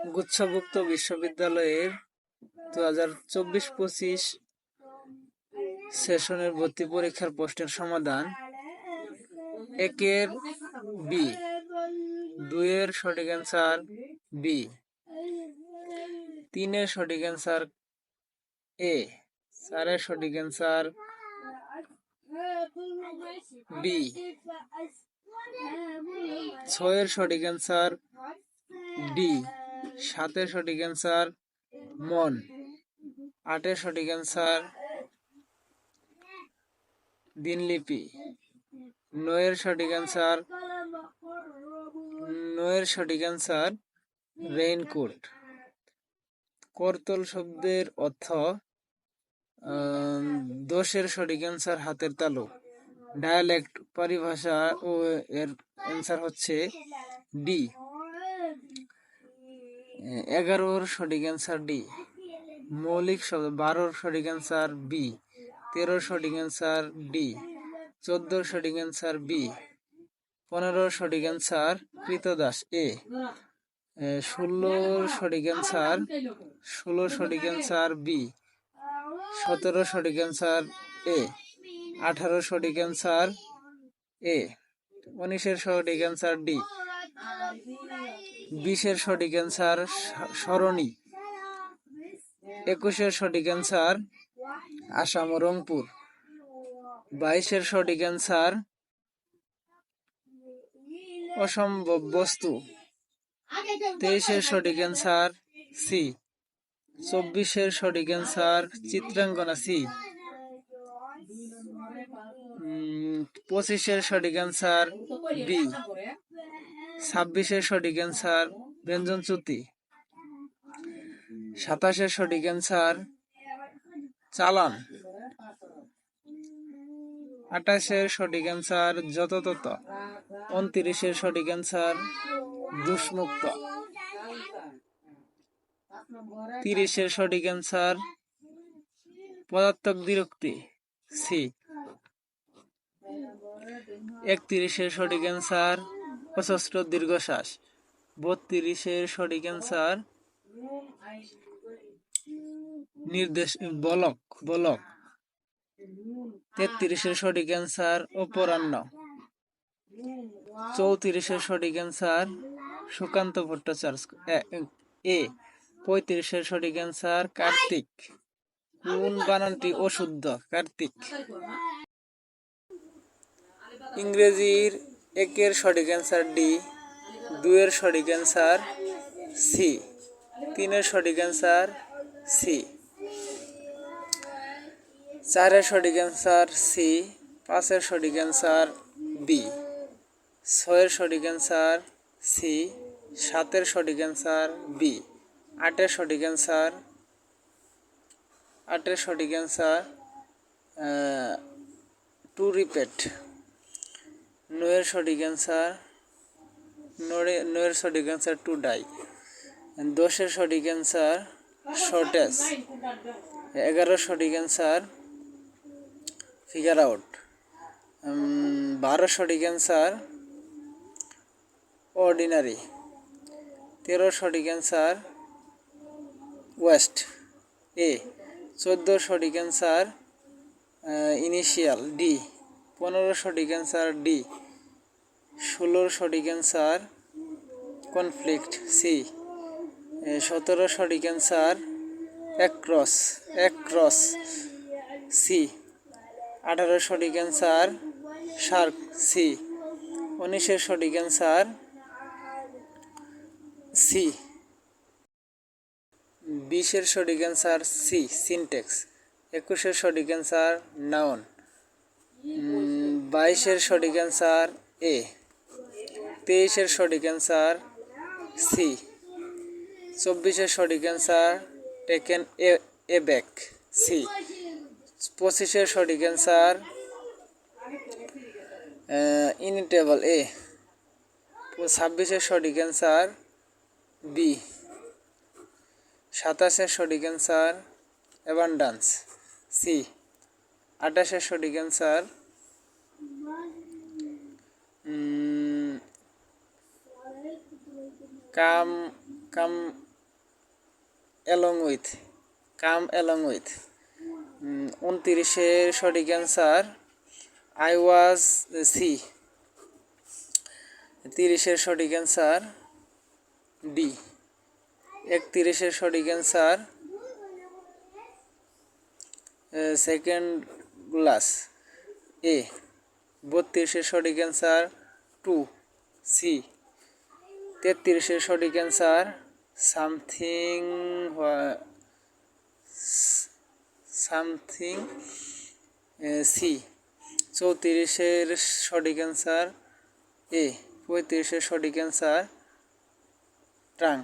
গুচ্ছভুক্ত বিশ্ববিদ্যালয়ের দু হাজার চব্বিশ পঁচিশ সেশনের ভর্তি পরীক্ষার প্রশ্নের সমাধান একের বি, দুইয়ের সঠিক অ্যান্সার বি, তিনের সঠিক অ্যান্সার এ, চারের সঠিক অ্যান্সার বি, ছয়ের সঠিক অ্যান্সার ডি। সাতের সঠিক অ্যান্সার মন। আটের সঠিক অ্যান্সার দিনলিপি। নয়ের সঠিক অ্যান্সার নয়ের সঠিক অ্যান্সার রেইনকোট করতল শব্দের অর্থ দোষের সঠিক অ্যান্সার হাতের তালু। ডায়ালেক্ট পরিভাষা ও এর অ্যান্সার হচ্ছে ডি। এগারোর সঠিক অ্যান্সার ডি মৌলিক শব্দ বারোর সঠিক অ্যান্সার বি তেরোর সঠিক অ্যান্সার ডি চোদ্দোর সঠিক অ্যান্সার বি পনেরোর সঠিক অ্যান্সার কৃতদাস এ, ষোলোর সঠিক অ্যান্সার ষোলো সঠিক অ্যান্সার বি সতেরো সঠিক অ্যান্সার এ আঠারো সঠিক অ্যান্সার এ উনিশের সঠিক অ্যান্সার ডি বিশের সঠিক অ্যান্সার সরণি। একুশের সঠিক অ্যান্সার আসাম রংপুর। বাইশের সঠিক অ্যান্সার অসম্ভব বস্তু। তেইশের সঠিক অ্যান্সার সি চব্বিশের সঠিক অ্যান্সার চিত্রাঙ্গনা সি পঁচিশের সঠিক অ্যান্সার বি ছাব্বিশের সঠিক অ্যান্সার ব্যঞ্জনচ্যুতি সাতাশের সঠিক অ্যান্সার, চালান। আঠাশের সঠিক অ্যান্সার যত তত উনত্রিশের সঠিক অ্যান্সার, দুষ্মুক্ত। তিরিশের সঠিক অ্যান্সার, পদার্থক বিরক্তি, সি। একত্রিশের সঠিক অ্যান্সার অসস্র দীর্ঘশ্বাস। বত্রিশের সঠিক অ্যান্সার নির্দেশ, বলক বলক। তেত্রিশের সঠিক অ্যান্সার অপরাহ্ন। চৌত্রিশের সঠিক answer Sukanta Bhattacharya, A- A, পঁয়ত্রিশের সঠিক অ্যান্সার কার্তিক। কোন বানানটি অশুদ্ধ? কার্তিক। ইংরেজির একের সঠিক অ্যান্সার ডি দুইয়ের সঠিক অ্যান্সার সি তিনের সঠিক অ্যান্সার সি চারের সঠিক অ্যান্সার সি পাঁচের সঠিক অ্যান্সার বি ছয়ের সঠিক অ্যান্সার সি সাতের সঠিক অ্যান্সার বি আটের সঠিক অ্যান্সার আটের সঠিক অ্যান্সার টু রিপেট নয়ের সঠিক অ্যান্সার নয়ে- নয়ের সঠিক অ্যান্সার টু ডাই দশের সঠিক অ্যান্সার শর্টেজ এগারো সঠিক অ্যান্সার ফিগার আউট বারো সঠিক অ্যান্সার অর্ডিনারি তেরো সঠিক অ্যান্সার ওয়েস্ট এ চোদ্দ সঠিক অ্যান্সার ইনিশিয়াল ডি পনেরো সঠিক অ্যান্সার ডি ষোলোর সঠিক অ্যান্সার কনফ্লিক্ট সি সতেরো সঠিক অ্যান্সার অ্যাক্রস অ্যাক্রস সি আঠারো সঠিক অ্যান্সার শার্ক সি উনিশের সঠিক অ্যান্সার সি বিশের সঠিক অ্যান্সার সি সিনটেক্স একুশের সঠিক অ্যান্সার নাউন। বাইশের সঠিক অ্যান্সার এ তেইশের সঠিক অ্যান্সার সি চব্বিশের সঠিক answer taken a aback C পঁচিশের সঠিক অ্যান্সার ইনিটেবল এ ছাব্বিশের সঠিক অ্যান্সার বি সাতাশের সঠিক অ্যান্সার অ্যাবান্ডান্স সি আঠাশের সঠিক answer come come along with come along with উনত্রিশের সঠিক অ্যান্সার আই ওয়াজ সি তিরিশের সঠিক অ্যান্সার ডি একত্রিশের সঠিক অ্যান্সার সেকেন্ড গ্লাস এ বত্রিশের সঠিক অ্যান্সার টু সি তেত্রিশের সঠিক অ্যান্সার সামথিং সামথিং সি। চৌত্রিশের সঠিক অ্যান্সার এ পঁয়ত্রিশের সঠিক অ্যান্সার ট্রাং।